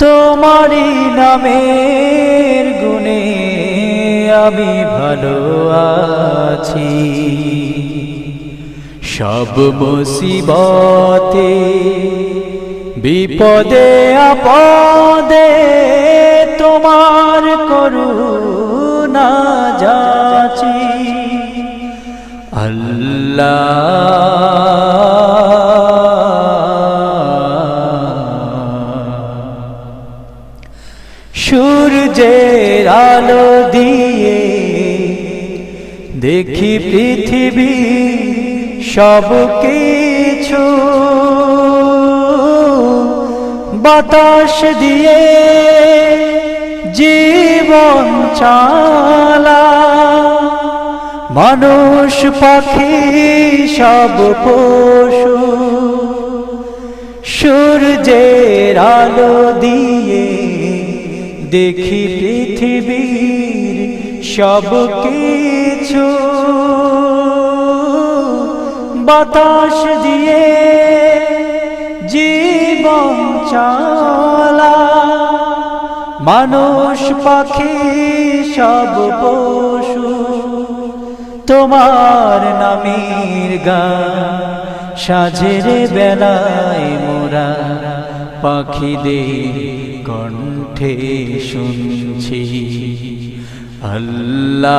তোমারি নামের গুণে আমি ভালো আছি। সব মুসিবতে বিপদে আপদে তোমার করুণা যাচি। আল্লাহ। সূর্যের আলো দিয়ে দেখি পৃথিবী সব কিছু। বাতাস দিয়ে জীবন চালা। মানুষ, পাখি, সব পশু, সূর্যের আলো দিয়ে দেখি পৃথিবীর সব কিছু। বাতাস দিয়ে জীবন চালা। মানুষ পাখি সব পশু। তোমার নামের গান সাজের বেলায় মোরা পাখিদের কণ্ঠে শুনছি। আল্লাহ,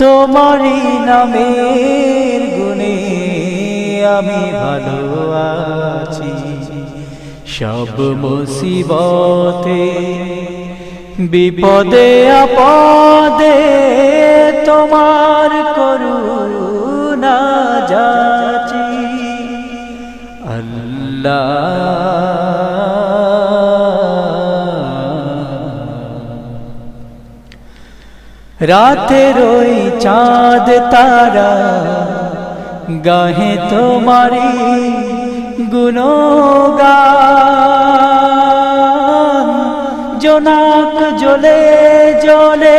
তোমারই গুণে আমি ভালো আছি। সব মুসিবতে, বিপদে, আপদে তোমার করুণা যাচি। আল্লাহ। রাতের ওই চাঁদ তারা গাহে তোমারি গুণগান। জোনাক জ্বলে জ্বলে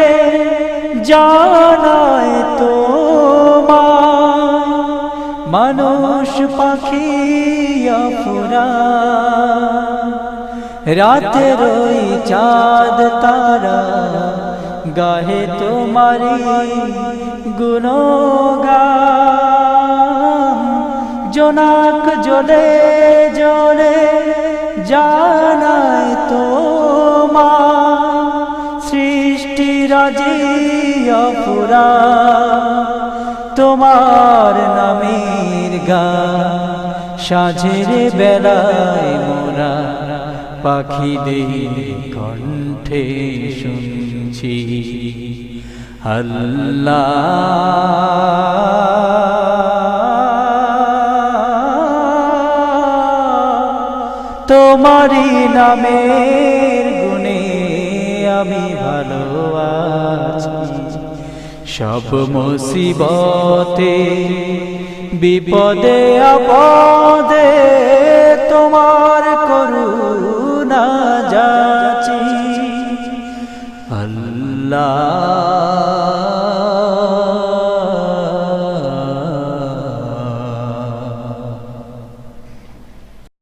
জানায় তোমা মানুষ পাখি অফুরা। রাতের ওই চাঁদ তারা গাহে তোমারি গুণগান। জোনাক জ্বলে জ্বলে জানায় তোমা সৃষ্টি রাজি অপুরা তোমার নামের গা সাঝের বেলায় মোরা পাখিদের কণ্ঠে শুনছি। আল্লাহ তোমারি নামের গুণে আমি ভালো আছি সব মুসিবতে বিপদে আপদে